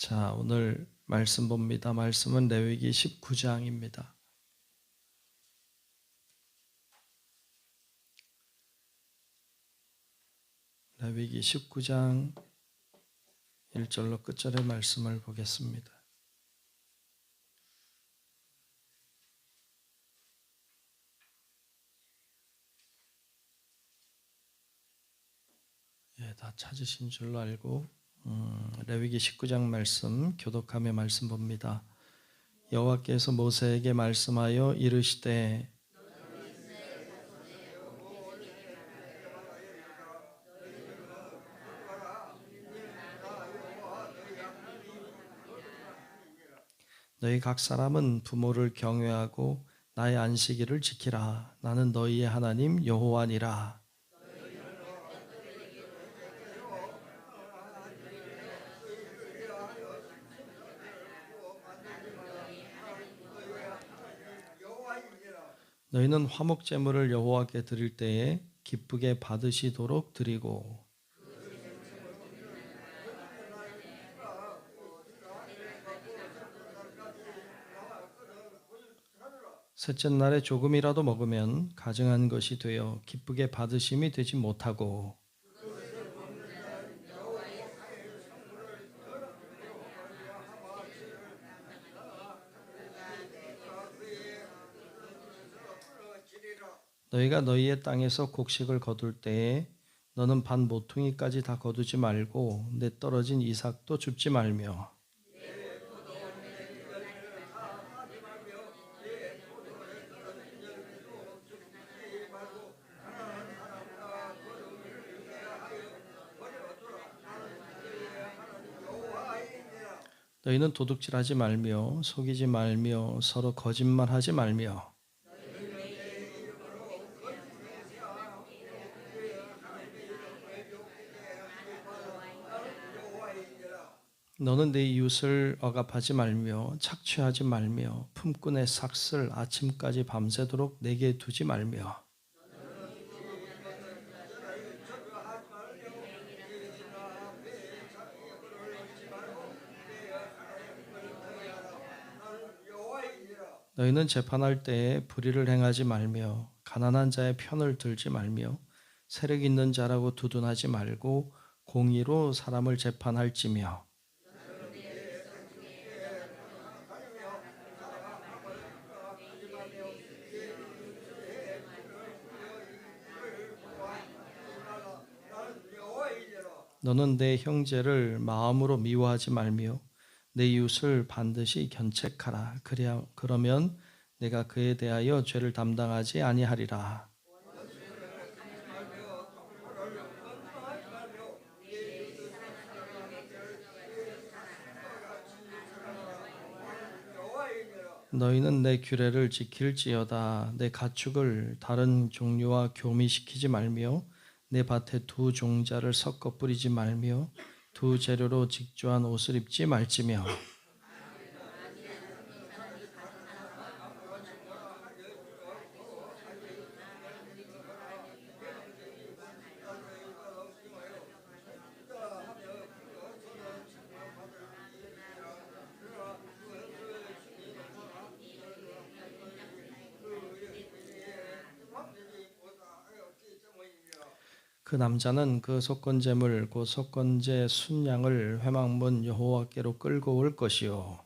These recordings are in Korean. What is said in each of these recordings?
자, 오늘 말씀 봅니다. 말씀은 레위기 19장입니다. 레위기 19장 1절로 끝절의 말씀을 보겠습니다. 예, 다 찾으신 줄로 알고 음, 레위기 19장 말씀 교독함의 말씀 봅니다. 여호와께서 모세에게 말씀하여 이르시되 너희 각 사람은 부모를 경외하고 나의 안식일을 지키라. 나는 너희의 하나님 여호와니라. 너희는 화목 제물을 여호와께 드릴 때에 기쁘게 받으시도록 드리고. 셋째 날에 조금이라도 먹으면 가증한 것이 되어 기쁘게 받으심이 되지 못하고 너희가 너희의 땅에서 곡식을 거둘 때에 너는 반 모퉁이까지 다 거두지 말고 내 떨어진 이삭도 줍지 말며. 너희는 도둑질하지 말며 속이지 말며 서로 거짓말하지 말며 너는 내 이웃을 억압하지 말며 착취하지 말며 품꾼의 삭슬 아침까지 밤새도록 내게 두지 말며. 너희는 재판할 때에 불의를 행하지 말며 가난한 자의 편을 들지 말며 세력 있는 자라고 두둔하지 말고 공의로 사람을 재판할지며 너는 내 형제를 마음으로 미워하지 말며 내 이웃을 반드시 견책하라. 그래야 그러면 내가 그에 대하여 죄를 담당하지 아니하리라. 너희는 내 규례를 지킬지어다. 내 가축을 다른 종류와 교미시키지 말며 내 밭에 두 종자를 섞어 뿌리지 말며 두 재료로 직조한 옷을 입지 말지며 그 남자는 그 속건제물 곧 속건제 순양을 회막문 여호와께로 끌고 올 것이요.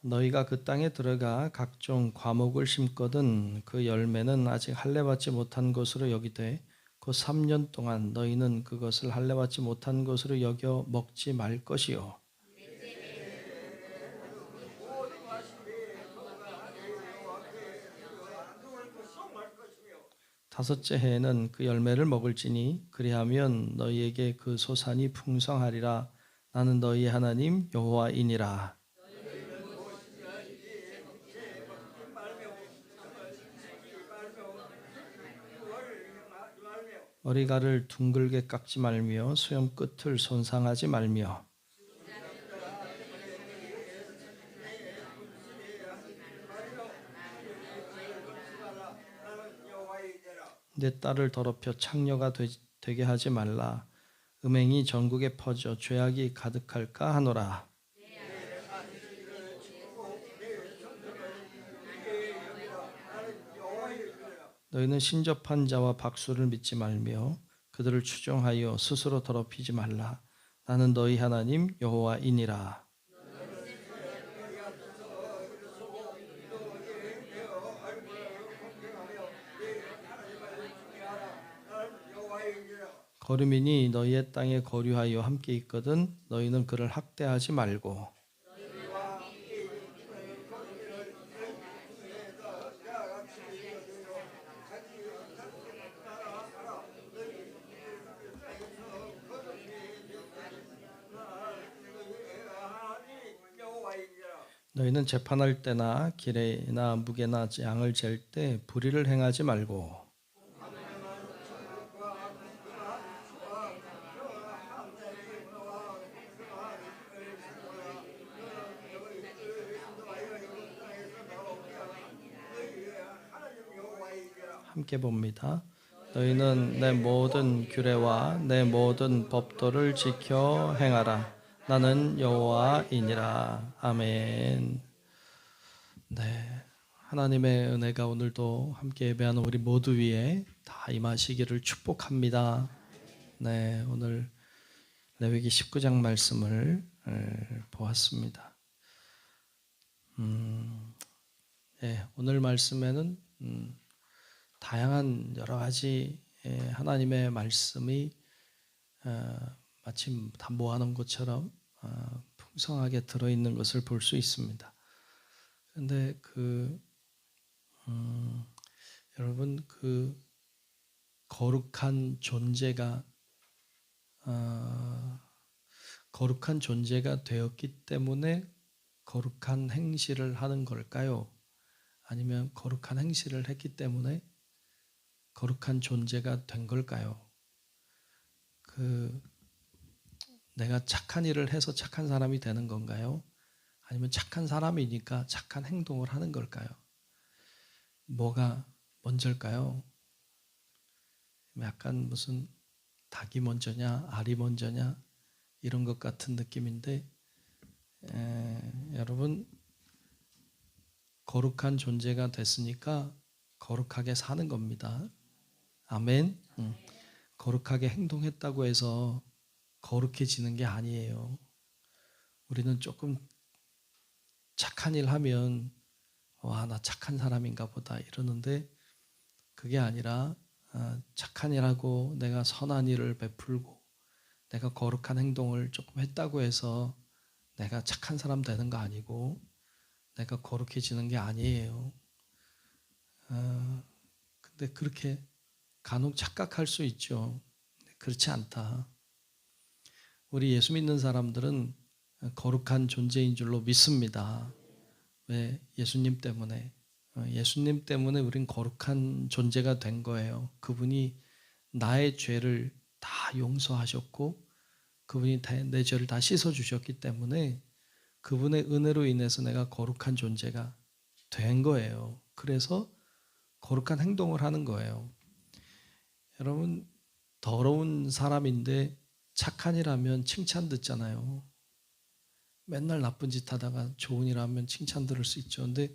너희가 그 땅에 들어가 각종 과목을 심거든 그 열매는 아직 할례받지 못한 것으로 여기되 그 3년 동안 너희는 그것을 할례 받지 못한 것으로 여겨 먹지 말 것이요. 다섯째 해에는 그 열매를 먹을지니 그리하면 너희에게 그 소산이 풍성하리라. 나는 너희 하나님 여호와이니라 머리가를 둥글게 깎지 말며 수염 끝을 손상하지 말며. 내 딸을 더럽혀 창녀가 되, 게 하지 말라. 음행이 전국에 퍼져 죄악이 가득할까 하노라. 너희는 신접한 자와 박수를 믿지 말며 그들을 추종하여 스스로 더럽히지 말라. 나는 너희 하나님 여호와이니라. 거류민이 너희의 땅에 거류하여 함께 있거든 너희는 그를 학대하지 말고 너희는 재판할 때나 길에나 무게나 양을 잴 때 불의를 행하지 말고 함께 봅니다. 너희는 내 모든 규례와 내 모든 법도를 지켜 행하라. 나는 여호와이니라. 아멘. 네. 하나님의 은혜가 오늘도 함께 예배하는 우리 모두 위에 다 임하시기를 축복합니다. 네, 오늘 레위기 19장 말씀을 에, 보았습니다. 음, 네, 오늘 말씀에는 음, 다양한 여러 가지 예, 하나님의 말씀이 어, 마침 다 모아놓은 것처럼 어, 풍성하게 들어있는 것을 볼 수 있습니다. 그런데 그 음, 여러분 그 거룩한 존재가 어, 거룩한 존재가 되었기 때문에 거룩한 행실을 하는 걸까요? 아니면 거룩한 행실을 했기 때문에 거룩한 존재가 된 걸까요? 그 내가 착한 일을 해서 착한 사람이 되는 건가요? 아니면 착한 사람이니까 착한 행동을 하는 걸까요? 뭐가 먼저일까요? 약간 무슨 닭이 먼저냐, 알이 먼저냐 이런 것 같은 느낌인데 에, 여러분 거룩한 존재가 됐으니까 거룩하게 사는 겁니다. 아멘. 응. 거룩하게 행동했다고 해서 거룩해지는 게 아니에요. 우리는 조금 착한 일 하면 와, 나 착한 사람인가 보다 이러는데 그게 아니라 아, 착한 일하고 내가 선한 일을 베풀고 내가 거룩한 행동을 조금 했다고 해서 내가 착한 사람 되는 거 아니고 내가 거룩해지는 게 아니에요. 어, 근데 그렇게 간혹 착각할 수 있죠. 그렇지 않다. 우리 예수 믿는 사람들은 거룩한 존재인 줄로 믿습니다. 왜? 예수님 때문에. 어, 예수님 때문에 우린 거룩한 존재가 된 거예요. 그분이 나의 죄를 다 용서하셨고, 그분이 내 죄를 다 씻어주셨기 때문에 그분의 은혜로 인해서 내가 거룩한 존재가 된 거예요. 그래서 거룩한 행동을 하는 거예요. 여러분, 더러운 사람인데 착한 일 하면 칭찬 듣잖아요. 맨날 나쁜 짓 하다가 좋은 일 하면 칭찬 들을 수 있죠. 근데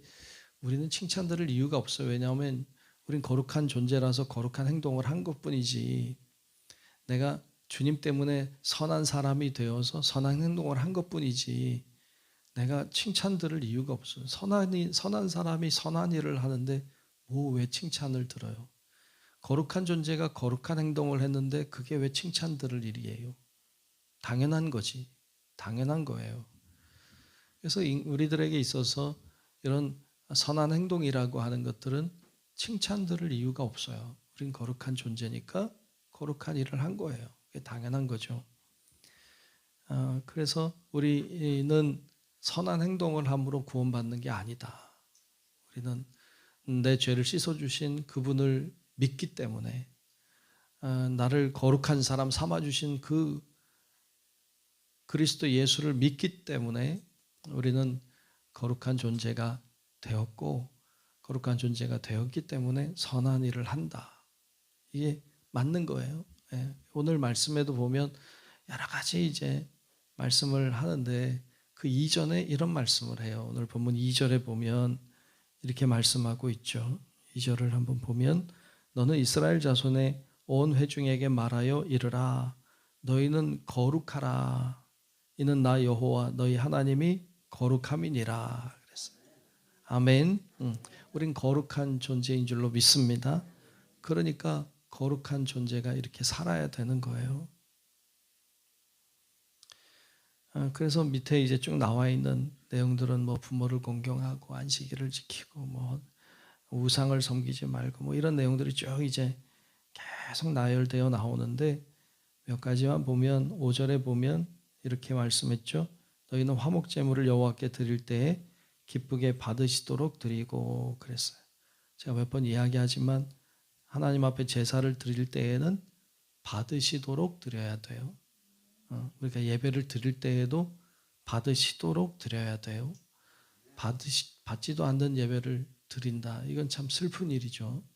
우리는 칭찬 들을 이유가 없어요. 왜냐하면 우린 거룩한 존재라서 거룩한 행동을 한 것뿐이지. 내가 주님 때문에 선한 사람이 되어서 선한 행동을 한 것뿐이지. 내가 칭찬 들을 이유가 없어요. 선한, 선한 사람이 선한 일을 하는데 뭐 왜 칭찬을 들어요? 거룩한 존재가 거룩한 행동을 했는데 그게 왜 칭찬 들을 일이에요? 당연한 거지. 당연한 거예요. 그래서 우리들에게 있어서 이런 선한 행동이라고 하는 것들은 칭찬 들을 이유가 없어요. 우린 거룩한 존재니까 거룩한 일을 한 거예요. 그게 당연한 거죠. 어, 그래서 우리는 선한 행동을 함으로 구원받는 게 아니다. 우리는 내 죄를 씻어주신 그분을 믿기 때문에 어, 나를 거룩한 사람 삼아 주신 그 그리스도 예수를 믿기 때문에 우리는 거룩한 존재가 되었고 거룩한 존재가 되었기 때문에 선한 일을 한다. 이게 맞는 거예요. 예, 오늘 말씀에도 보면 여러 가지 이제 말씀을 하는데 그 이전에 이런 말씀을 해요. 오늘 본문 2절에 보면 이렇게 말씀하고 있죠. 2절을 한번 보면 너는 이스라엘 자손의 온 회중에게 말하여 이르라 너희는 거룩하라 이는 나 여호와 너희 하나님이 거룩함이니라 그랬어요. 아멘. 음, 우린 거룩한 존재인 줄로 믿습니다. 그러니까 거룩한 존재가 이렇게 살아야 되는 거예요. 아, 그래서 밑에 이제 쭉 나와 있는 내용들은 뭐 부모를 공경하고 안식일을 지키고 뭐 우상을 섬기지 말고 뭐 이런 내용들이 쭉 이제 계속 나열되어 나오는데 몇 가지만 보면 5절에 보면 이렇게 말씀했죠. 너희는 화목 제물을 여호와께 드릴 때에 기쁘게 받으시도록 드리고 그랬어요. 제가 몇 번 이야기하지만 하나님 앞에 제사를 드릴 때에는 받으시도록 드려야 돼요. 어, 우리가 예배를 드릴 때에도 받으시도록 드려야 돼요. 받으시, 받지도 않는 예배를 드린다. 이건 참 슬픈 일이죠.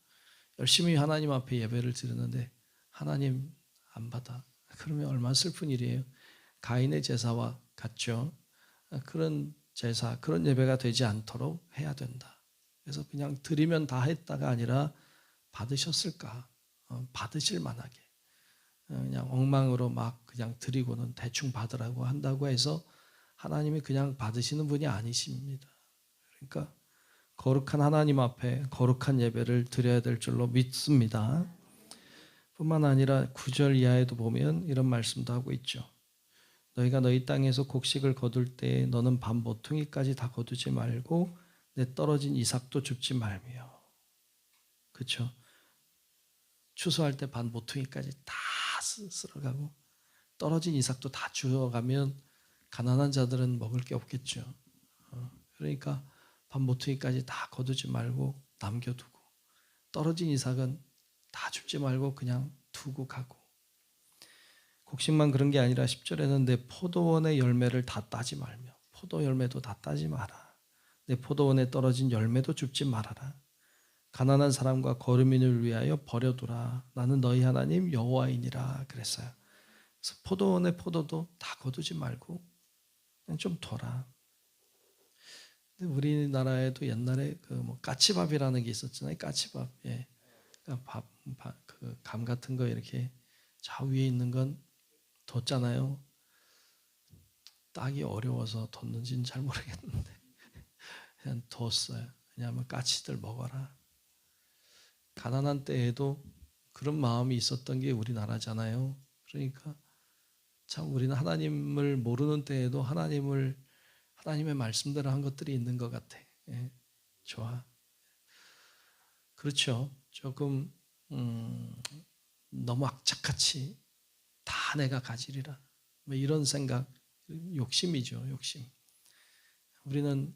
열심히 하나님 앞에 예배를 드리는데 하나님 안 받아. 그러면 얼마나 슬픈 일이에요. 가인의 제사와 같죠. 그런 제사, 그런 예배가 되지 않도록 해야 된다. 그래서 그냥 드리면 다 했다가 아니라 받으셨을까? 어, 받으실 만하게. 어, 그냥 엉망으로 막 그냥 드리고는 대충 받으라고 한다고 해서 하나님이 그냥 받으시는 분이 아니십니다. 그러니까 거룩한 하나님 앞에 거룩한 예배를 드려야 될 줄로 믿습니다. 뿐만 아니라 9절 이하에도 보면 이런 말씀도 하고 있죠. 너희가 너희 땅에서 곡식을 거둘 때 너는 반 모퉁이까지 다 거두지 말고 내 떨어진 이삭도 줍지 말며. 그렇죠? 추수할 때 반 모퉁이까지 다 쓸어가고 떨어진 이삭도 다 주어가면 가난한 자들은 먹을 게 없겠죠. 어, 그러니까 반 모퉁이까지 다 거두지 말고 남겨두고 떨어진 이삭은 다 줍지 말고 그냥 두고 가고 곡식만 그런 게 아니라 10절에는 내 포도원의 열매를 다 따지 말며 포도 열매도 다 따지 마라. 내 포도원에 떨어진 열매도 줍지 말아라. 가난한 사람과 거르민을 위하여 버려두라. 나는 너희 하나님 여호와이니라 그랬어요. 그래서 포도원의 포도도 다 거두지 말고 그냥 좀 둬라. 우리나라에도 옛날에 그 뭐 까치밥이라는 게 있었잖아요. 까치밥. 예. 그러니까 밥, 밥, 그 감 같은 거 이렇게 저 위에 있는 건 뒀잖아요. 따기 어려워서 뒀는지는 잘 모르겠는데 그냥 뒀어요. 왜냐하면 까치들 먹어라. 가난한 때에도 그런 마음이 있었던 게 우리나라잖아요. 그러니까 참 우리는 하나님을 모르는 때에도 하나님을 하나님의 말씀대로 한 것들이 있는 것 같아. 예, 좋아. 그렇죠. 조금 음, 너무 악착같이 다 내가 가지리라. 뭐 이런 생각, 욕심이죠, 욕심. 우리는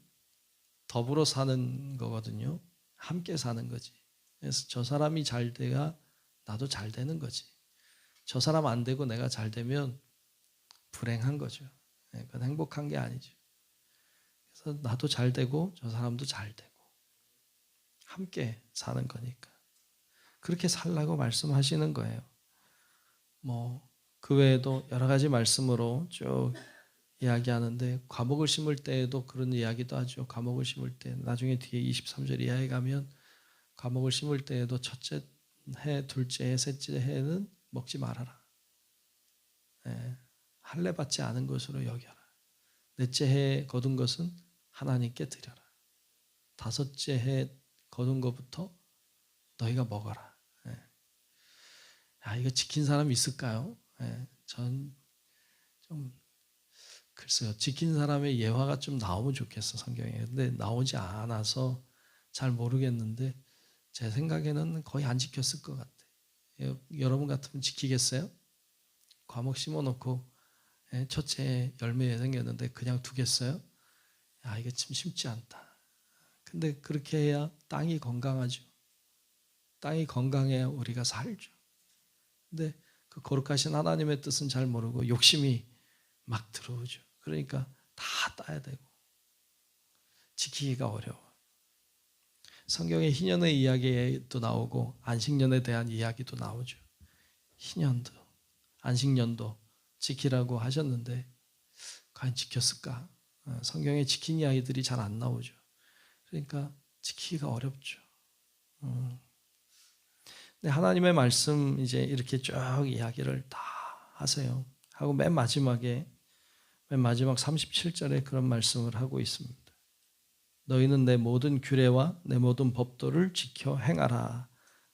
더불어 사는 거거든요. 함께 사는 거지. 그래서 저 사람이 잘 돼야 나도 잘 되는 거지. 저 사람 안 되고 내가 잘 되면 불행한 거죠. 네, 그건 행복한 게 아니죠. 나도 잘 되고 저 사람도 잘 되고 함께 사는 거니까. 그렇게 살라고 말씀하시는 거예요. 뭐 그 외에도 여러 가지 말씀으로 쭉 이야기하는데 과목을 심을 때에도 그런 이야기도 하죠. 과목을 심을 때 나중에 뒤에 23절 이하에 가면 과목을 심을 때에도 첫째 해, 둘째 해, 셋째 해는 먹지 말아라. 예, 할례 받지 않은 것으로 여겨라. 넷째 해 거둔 것은 하나님께 드려라. 다섯째 해 거둔 것부터 너희가 먹어라. 예. 아 이거 지킨 사람 있을까요? 예, 전좀 글쎄요 지킨 사람의 예화가 좀 나오면 좋겠어 성경에. 근데 나오지 않아서 잘 모르겠는데 제 생각에는 거의 안 지켰을 것 같아. 요 여러분 같으면 지키겠어요? 과목 심어놓고 예, 첫째 열매 생겼는데 그냥 두겠어요? 야 이게 참 쉽지 않다. 근데 그렇게 해야 땅이 건강하죠. 땅이 건강해야 우리가 살죠. 근데 그 거룩하신 하나님의 뜻은 잘 모르고 욕심이 막 들어오죠. 그러니까 다 따야 되고 지키기가 어려워. 성경에 희년의 이야기도 나오고 안식년에 대한 이야기도 나오죠. 희년도 안식년도 지키라고 하셨는데 과연 지켰을까? 어, 성경에 지킨 이야기들이 잘 안 나오죠. 그러니까 지키기가 어렵죠. 음. 근데 하나님의 말씀 이제 이렇게 쭉 이야기를 다 하세요. 하고 맨 마지막에 맨 마지막 37절에 그런 말씀을 하고 있습니다. 너희는 내 모든 규례와 내 모든 법도를 지켜 행하라.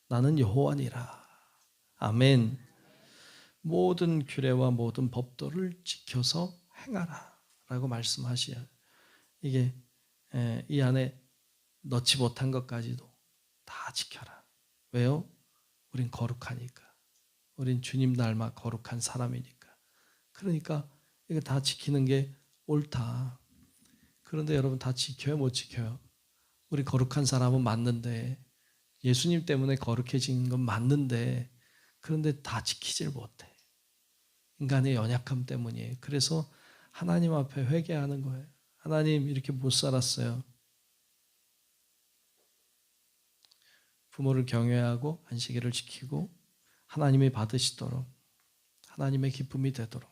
나는 여호와니라. 아멘. 모든 규례와 모든 법도를 지켜서 행하라 라고 말씀하시야. 이게 이 안에 넣지 못한 것까지도 다 지켜라. 왜요? 우린 거룩하니까. 우린 주님 닮아 거룩한 사람이니까. 그러니까 이거 다 지키는 게 옳다. 그런데 여러분 다 지켜요, 못 지켜요? 우리 거룩한 사람은 맞는데 예수님 때문에 거룩해진 건 맞는데 그런데 다 지키질 못해. 인간의 연약함 때문이에요. 그래서 하나님 앞에 회개하는 거예요. 하나님 이렇게 못 살았어요. 부모를 경외하고 안식일을 지키고 하나님이 받으시도록 하나님의 기쁨이 되도록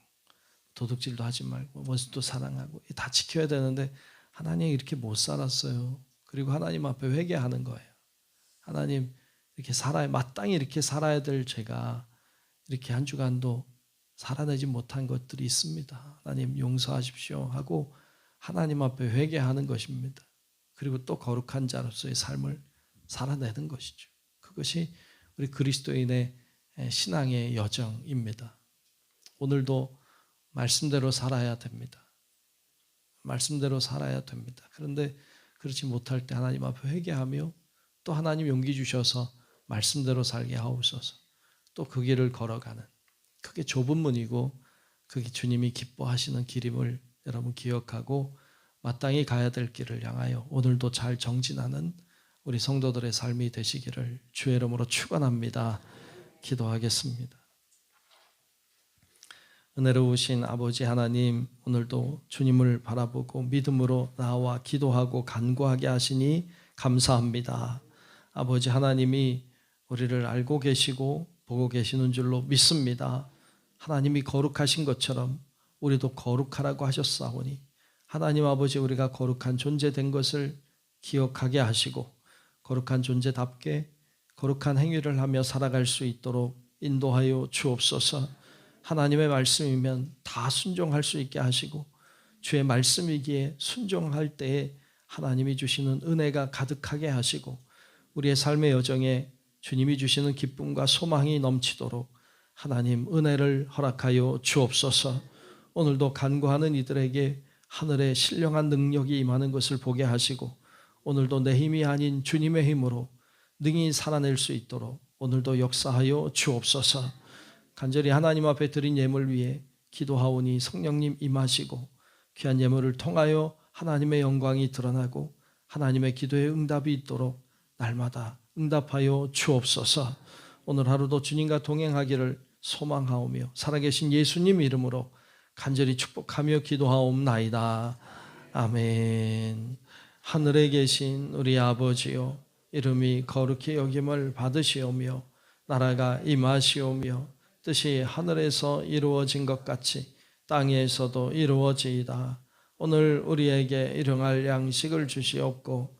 도둑질도 하지 말고 원수도 사랑하고 다 지켜야 되는데 하나님 이렇게 못 살았어요. 그리고 하나님 앞에 회개하는 거예요. 하나님 이렇게 살아야 마땅히 이렇게 살아야 될 제가 이렇게 한 주간도 살아내지 못한 것들이 있습니다. 하나님 용서하십시오 하고 하나님 앞에 회개하는 것입니다. 그리고 또 거룩한 자로서의 삶을 살아내는 것이죠. 그것이 우리 그리스도인의 신앙의 여정입니다. 오늘도 말씀대로 살아야 됩니다. 말씀대로 살아야 됩니다. 그런데 그렇지 못할 때 하나님 앞에 회개하며 또 하나님 용기 주셔서 말씀대로 살게 하옵소서. 또 그 길을 걸어가는 그게 좁은 문이고 그게 주님이 기뻐하시는 길임을 여러분 기억하고 마땅히 가야 될 길을 향하여 오늘도 잘 정진하는 우리 성도들의 삶이 되시기를 주의 이름으로 축원합니다. 기도하겠습니다. 은혜로우신 아버지 하나님 오늘도 주님을 바라보고 믿음으로 나와 기도하고 간구하게 하시니 감사합니다. 아버지 하나님이 우리를 알고 계시고 보고 계시는 줄로 믿습니다. 하나님이 거룩하신 것처럼 우리도 거룩하라고 하셨사오니 하나님 아버지 우리가 거룩한 존재 된 것을 기억하게 하시고 거룩한 존재답게 거룩한 행위를 하며 살아갈 수 있도록 인도하여 주옵소서. 하나님의 말씀이면 다 순종할 수 있게 하시고 주의 말씀이기에 순종할 때에 하나님이 주시는 은혜가 가득하게 하시고 우리의 삶의 여정에 주님이 주시는 기쁨과 소망이 넘치도록 하나님 은혜를 허락하여 주옵소서. 오늘도 간구하는 이들에게 하늘의 신령한 능력이 임하는 것을 보게 하시고 오늘도 내 힘이 아닌 주님의 힘으로 능히 살아낼 수 있도록 오늘도 역사하여 주옵소서. 간절히 하나님 앞에 드린 예물 위에 기도하오니 성령님 임하시고 귀한 예물을 통하여 하나님의 영광이 드러나고 하나님의 기도에 응답이 있도록 날마다 응답하여 주옵소서. 오늘 하루도 주님과 동행하기를 소망하오며 살아계신 예수님 이름으로 간절히 축복하며 기도하옵나이다. 아멘. 하늘에 계신 우리 아버지요 이름이 거룩히 여김을 받으시오며 나라가 임하시오며 뜻이 하늘에서 이루어진 것 같이 땅에서도 이루어지이다. 오늘 우리에게 일용할 양식을 주시옵고